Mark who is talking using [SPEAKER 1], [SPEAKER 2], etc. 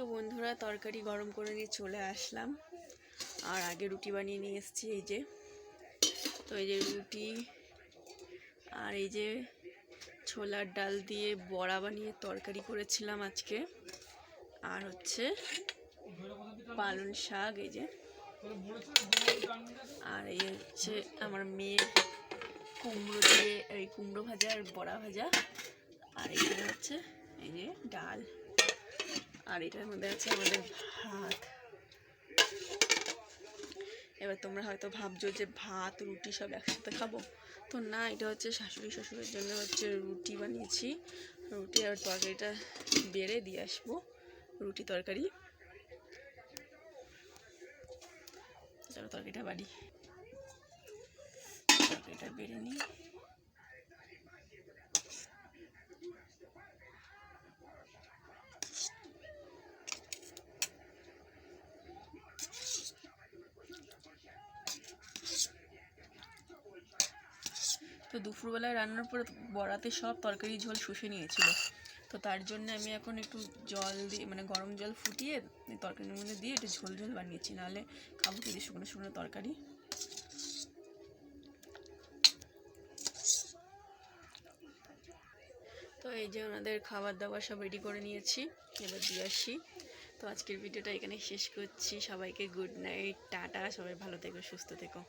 [SPEAKER 1] তো বন্ধুরা তরকারি গরম করে নিয়ে চলে আসলাম। আর আগে রুটি বানিয়ে নিয়ে এসেছি, এই যে। তো এই যে রুটি, আর এই যে ছোলার ডাল দিয়ে বড়া বানিয়ে তরকারি করেছিলাম আজকে। আর হচ্ছে পালং শাক, এই যে। আর এই হচ্ছে আমার মেয়ের কুমড়ো দিয়ে, এই কুমড়ো ভাজা আর বড়া ভাজা। আর এইখানে হচ্ছে এই যে ডাল। আর এটার মধ্যে আছে আমাদের ভাত। এবার তোমরা হয়তো ভাবছ যে ভাত, রুটি সব একসাথে খাব? তো না, এটা হচ্ছে শাশুড়ি শ্বশুরের জন্য হচ্ছে রুটি বানিয়েছি। রুটি আর তরকারিটা বেড়ে দিয়ে আসব। রুটি তরকারি। তরকারিটা বাড়ি। তরকারিটা বেড়ে নিই। তো দুপুরবেলায় রান্নার পর বড়াতে সব তরকারি ঝোল শুষে নিয়েছিল। তো তার জন্য আমি এখন একটু জল দিয়ে মানে গরম জল ফুটিয়ে তরকারির মধ্যে দিয়ে একটু ঝোল ঝোল বানিয়েছি। নাহলে খাব কি দিয়ে শুকনো শুকনো তরকারি? তো এই যে ওনাদের খাবার দাবার সব রেডি করে নিয়েছি, এবার দিয়ে আসি। তো আজকের ভিডিওটা এখানে শেষ করছি। সবাইকে গুড নাইট টাটা, সবাই ভালো থেকো, সুস্থ থেকো।